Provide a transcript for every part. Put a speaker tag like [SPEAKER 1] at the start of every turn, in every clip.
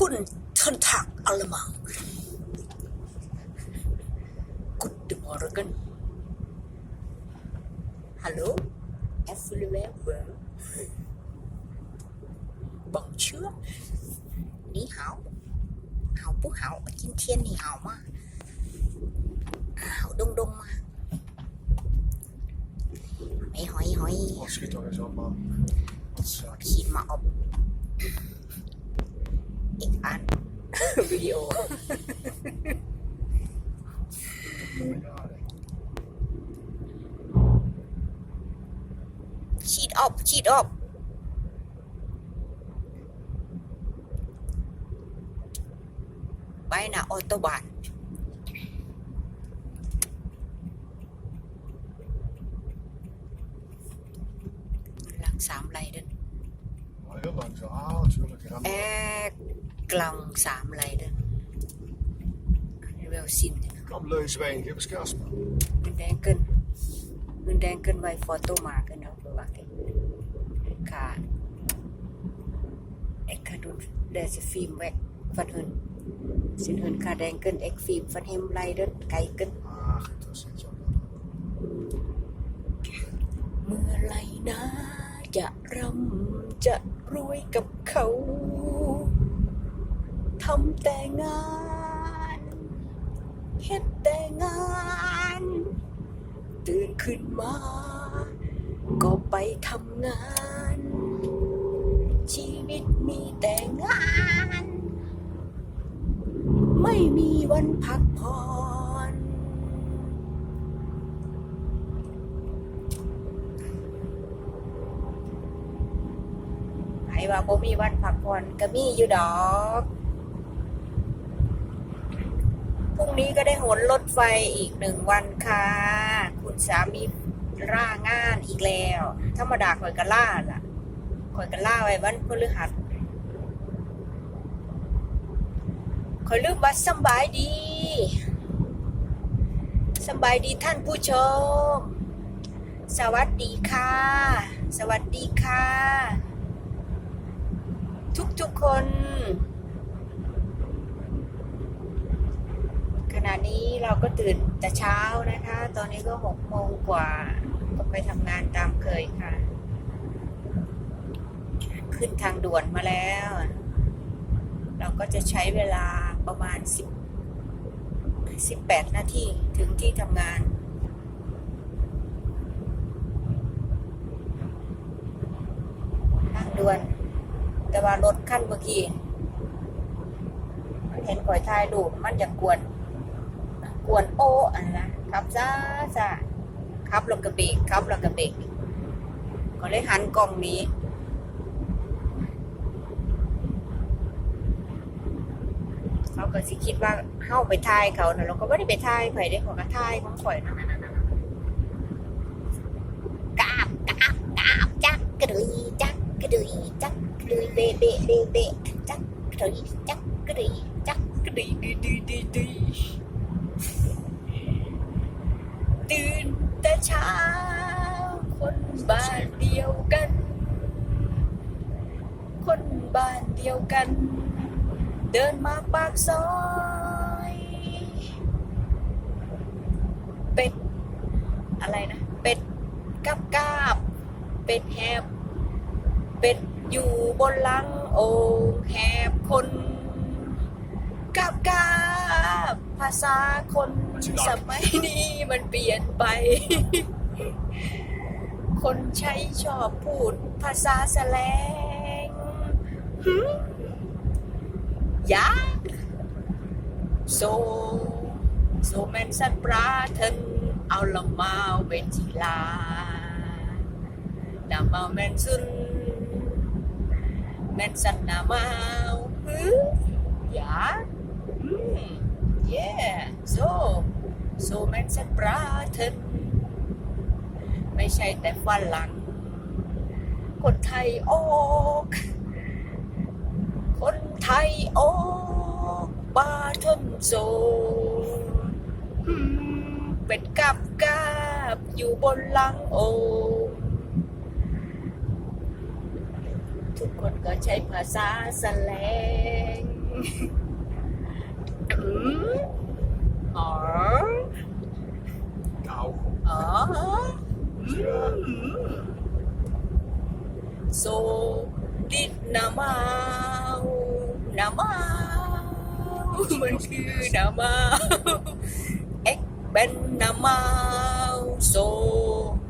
[SPEAKER 1] Guten allemal. Guten Morgen. Hallo, everywhere world. Bonjour. Ni hao. Hao bu hao. Kim thiên ni hao mà. Hao đông đông mà.
[SPEAKER 2] Hoi hoi hoi. Was geht euch ab,
[SPEAKER 1] Mann? Sag mal ab. อบอีกอันวิดีโอ
[SPEAKER 2] Mooi aardig.
[SPEAKER 1] ชีดออบชีดออบไปนะออโตบานหลังสามไรเดิน É klang saamleiden. Wel zien.
[SPEAKER 2] Kom leuswijn, geef eens
[SPEAKER 1] Kasper. Hun denken, hun denken wij foto maken over wat ik ga. Ik ga doen deze film weg van hun. Zijn hun ga denken, ik film van hem leiden, kijken.
[SPEAKER 2] Ah, goed, dat is Mưa
[SPEAKER 1] lay ná chả râm chả รวยกับเขา ทำแต่งานเฮ็ดแต่งาน ตื่นขึ้นมา ก็ไปทำงาน ชีวิตมีแต่งาน ไม่มีวันพักผ่อน ไอ้ว่า บ่มีวันพักผ่อนก็มีอยู่ดอกพรุ่งนี้ก็ได้หนรถไฟอีกหนึ่งวันค่ะ คุณสามีล่างานอีกแล้ว ธรรมดาข่อยก็ล่าล่ะข่อยก็ล่าไว้วันพฤหัสข่อยลืมว่าสบายดีสบายดีท่านผู้ชม สวัสดีค่ะ สวัสดีค่ะ ทุกทุกๆคน ขณะนี้เราก็ตื่นแต่เช้านะคะ ตอนนี้ก็หกโมงกว่า ก็ไปทำงานตามเคยค่ะ ขึ้นทางด่วนมาแล้ว เราก็จะใช้เวลาประมาณสิบสิบแปดนาทีถึงที่ทำงาน ทางด่วน แต่ ว่ารถขั้นเมื่อกี้มันเห็นข่อยถ่ายรูมันจะกวน กวนโอ้อันนั้นะขับซ่าซ่าขับล้วก็เบกขับล้วก็เบกก็เลยหันกล้องนี้เขาก็สิคิดว่าเข้าไปถ่ายเขานะเราก็ไม่ได้ไปถ่ายข่อยได้ขอก็ถ่ายของข่อยนะกราบกราบกราบจักกระดุยจักกระดุยจักกระดุย เบะเบะจักกระดุยจักกระดุยจักกระดุยดุยดุยดุยดุยตื่นแต่เช้า คนบ้านเดียวกัน คนบ้านเดียวกัน เดินมาปากซอย เป็ด อะไรนะ เป็ดกับกาบ เป็ดแหบเป็ด อยู่บนหลังโอ่งแหบคนกับกาบภาษาคนสมัยนี้มันเปลี่ยนไป คนใช้ชอบพูดภาษาแสลงหึ Ja. Zo, zo mensen praten allemaal beetje laag. Nama mensen, mensen normaal. Huh? Ja. Hmm. Yeah. Zo, zo mensen praten. ไม่ใช่แต่ฝรั่งคนไทยออกคนไทยออกบาทนโซเป็นกับกาบอยู่บนหลังโอง ทุกคนก็ใช้ภาษาแสลงอืมอ๋อ
[SPEAKER 2] Nou,
[SPEAKER 1] อ๋ออืม so did นามานามามันคือนามาเอ็กเป็นนามา so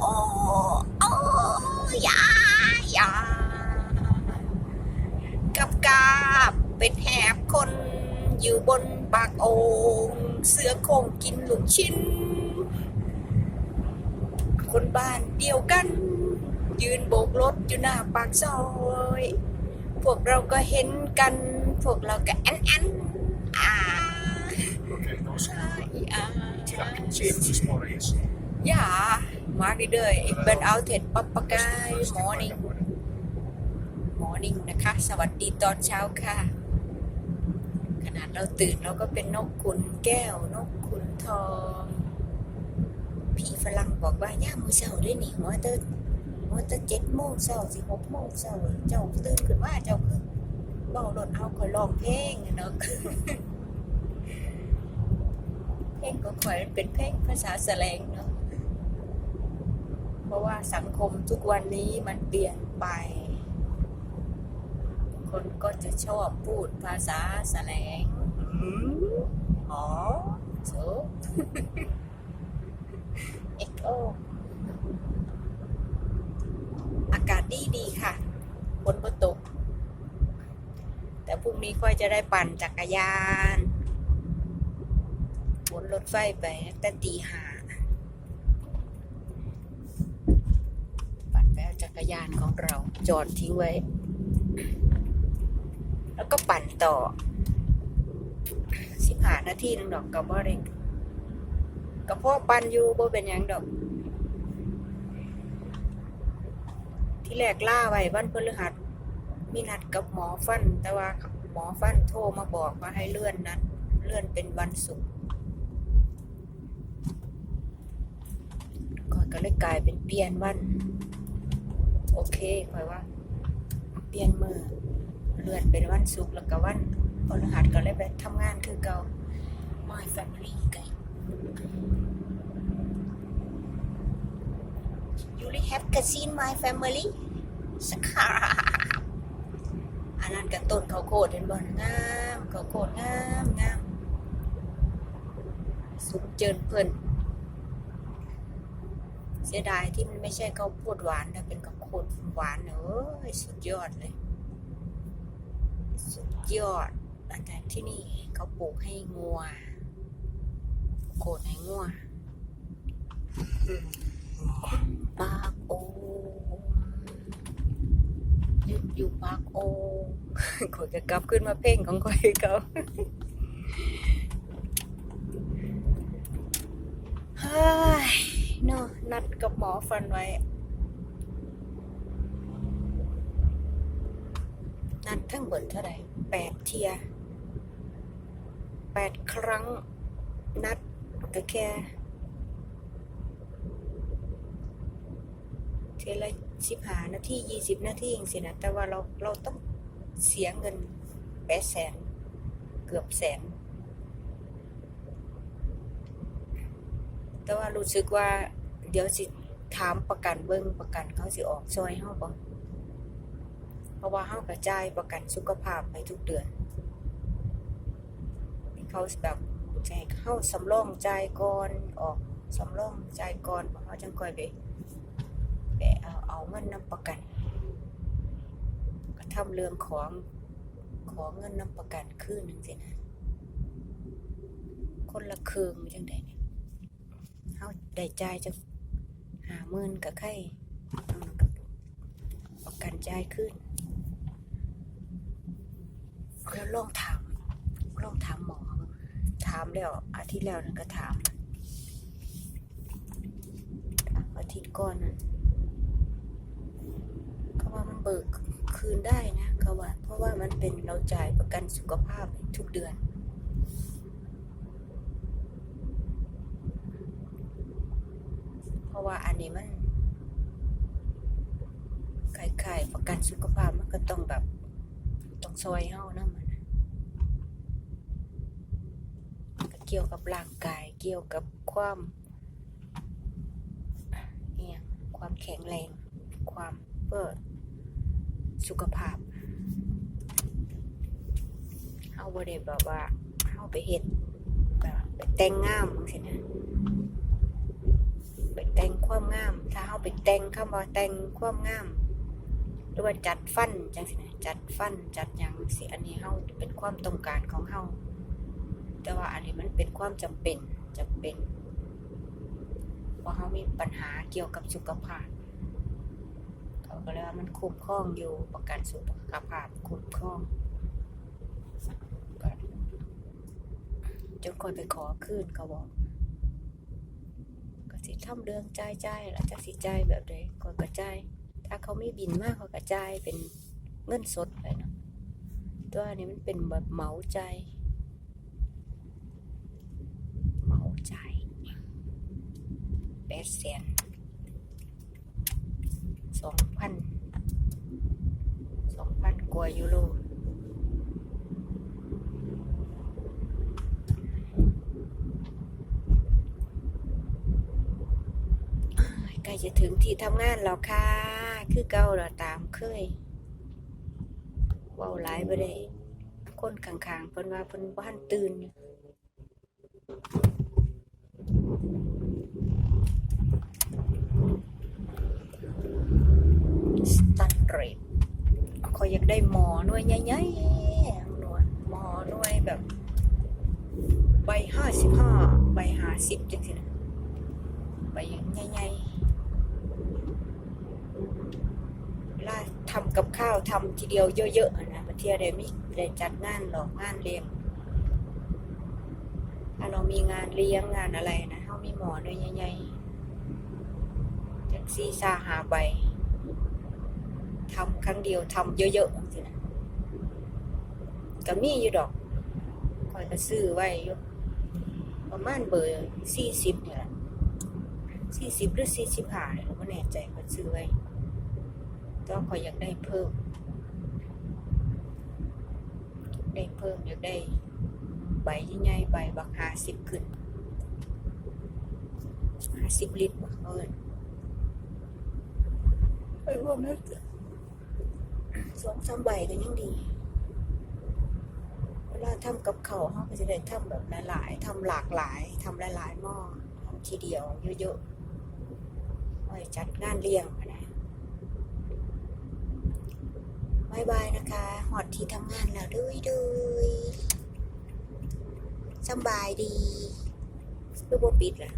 [SPEAKER 1] โอ้โอ้ยา กับกาบเป็นแหบคนอยู่บนปากโองเสือโคงกินลูกชิ้น คนบ้านเดียวกัน ยืนโบกรถอยู่หน้าปากซอย พวกเราก็เห็นกัน พวกเราก็แอนแอนอ่า
[SPEAKER 2] oké, dan is
[SPEAKER 1] อ่า
[SPEAKER 2] het.
[SPEAKER 1] อีอ่า
[SPEAKER 2] Ja, eventjes morgens.
[SPEAKER 1] อย่ามาเรื่อยๆ Ik ben altijd papagaai morning morning นะคะ สวัสดีตอนเช้าค่ะ ขนาดเราตื่นเราก็เป็นนกขุนแก้วนกขุนทองพี่ฝรั่งบอกว่าย่ามือเช้าด้วยนี่หัวเตอหัวเตอเจ็ดโมงเช้าสิหกโมงเช้าเจ้าตื่นขึ้นมาเจ้าคือเบารถเอาคอยร้องเพลงเนาะเพลงก็คอยเป็นเพลงภาษาแสลงเนาะเพราะว่าสังคมทุกวันนี้มันเปลี่ยนไป คนก็จะชอบพูดภาษาแสลงอืมอ๋อโซเอ็กโออากาศดีดีค่ะฝนก็ตก แต่พรุ่งนี้ค่อยจะได้ปั่นจักรยานบนรถไฟไปตั้งต่ตีห้าปั่นไปเอาจักรยานของเราจอดทิ้งไว้ แล้วก็ปั่นต่อสิบหานาทีนึงดอกกับบ่เร่งก็พ่อปั่นอยู่บ่เป็นยังดอก ที่แรกล่าไว้วันพฤหัสมีนัดกับหมอฟัน แต่ว่าหมอฟันโทรมาบอกว่าให้เลื่อนนัดเลื่อนเป็นวันศุกร์ก่อนก็เลยกลายเป็นเปลี่ยนวัน โอเคคอยว่า เปลี่ยนมือ เลื่อนเป็นวันศุกร์แล้วก็วันพฤหัสก็เลยไปทำงานคือเก่า My family ไง You really have seen my family สักค่ะอันนั้นกับต้นเขาวโพดเห็นบ่งามเขาวโพดงามงามสุกเจินเพิ่นเสียดายที่มันไม่ใช่ข้าวโพดหวานแต่เป็นข้าวโพดหวานเอ้ยสุดยอดเลย สุดยอดหลังจากที่นี่เขาปลูกให้งัวโคดให้งัวปากโอหยุดอยู่ปากโอข่อยก็กลับขึ้นมาเพ่งของข่อยเขาเฮ้ยเนาะนัดกับหมอฟันไว้ นัดทั้งเบิดเท่าไหร่แปดเทียแปดครั้งนัดก็แค่เทละสิบหานาทียี่สิบนาทีเองสินะ แต่ว่าเราเราต้องเสียเงินแปดแสน เกือบแสน แต่ว่ารู้สึกว่าเดี๋ยวสิถามประกันเบิ้งประกันเขาสิออกซอยเฮาบ่ เพราะว่าเฮากระจายประกันสุขภาพไปทุกเดือนเขาแบบให้เข้าสำรองจ่ายก่อนออกสำรองจ่ายก่อนเพราะเขาจังค่อยไปไปเอาเอาเงินนำประกัน ก็ทำเรื่องของขอเงินนำประกันคืนหนึงสินะคนละครึ่งจังไดเนี่ยเขาได้จ่ายจะหาหมื่นกับใครประกันจ่ายขึ้น แล้วลองถามลองถามหมอ ถามแล้วอาทิตย์แล้วนั่นก็ถามอาทิตย์ก่อนนั้นเขาว่ามันเบิกคืนได้นะเขาว่า เพราะว่ามันเป็นเราจ่ายประกันสุขภาพทุกเดือนเพราะว่าอันนี้มันไข่ๆประกันสุขภาพมันก็ต้องแบบ ต้องซอยเฮานะมันน่ะ เกี่ยวกับร่างกาย เกี่ยวกับความเนี่ยความแข็งแรง ความเพื่อสุขภาพเฮาบ่ได้แบบว่าเฮาไปเฮ็ดแบบไปแต่งงามจังซี่นะไปแต่งความงาม ถ้าเฮาไปแต่งคำว่าแต่งความงาม หรือว่าจัดฟันจังซี่นะจัดฟันจัดหยังสิอันนี้เฮาเป็นความต้องการของเฮา แต่ว่าอันนี้มันเป็นความจำเป็นจำเป็นเพราะเฮามีปัญหาเกี่ยวกับสุขภาพเขาก็เลยว่ามันคุ้มครองอยู่ประกันสุขภาพคุ้มครองจนคนไปขอคืนเขาบอกก็สิทำเรื่องจ่ายจ่ายแล้วจะสิจ่ายแบบใดก็กระจายถ้าเขาไม่บินมากเขากระจายเป็นเงินสดไปนะตัวนี้มันเป็นแบบเหมาใจายเหมาใจายแป ดแสนสองพันสองพันกว่ายูโรใกล้จะถึงที่ทำงานแล้วค่ะ คือเก่าแล้วตามเคยเว้าหลายบ่ได้คนข้างๆเพิ่นว่าเพิ่นบ่ทันตื่นอยู่สตัน เรดขอยอยากได้หมอหน่วยใหญ่ๆหน่วยหมอหน่วยแบบใบห้าสิบห้าใบห้าสิบจังซี่นะใบใหญ่ๆเวลาทำกับข้าวทำทีเดียวเยอะๆอะนะบางทีได้มีได้จัดงานหรอกงานเลี้ยงถ้าเรามีงานเลี้ยงงานอะไรนะเขามีหมอด้วยใหญ่ๆจากซีซาหาใบ ทำครั้งเดียวทำเยอะๆสินะก็มีอยู่ดอกคอยก็ซื้อไว้อยู่ประมาณเบอร์สี่สิบเนี่ยแหละสี่สิบหรือสี่สิบห้าเนี่ยเราไม่แน่ใจก็ซื้อไว้ก็ขอยอยากได้เพิ่ม ได้เพิ่มอยากได้ใบใหญ่ใบบักหาสิบขึ้นหาสิบลิตรบักเอิญไปรวมแล้ว สองสามใบก็ยังดี เวลาทำกับเขาเขาก็จะได้ทำแบบหลายๆทำหลากหลายทำหลายๆหม้อทำทีเดียวเยอะๆไว้จัดงานเลี้ยงนะบายบายนะคะหอดที่ทำงานแล้วด้วยด้วยสบายดีคือบ่ปิดล่ะ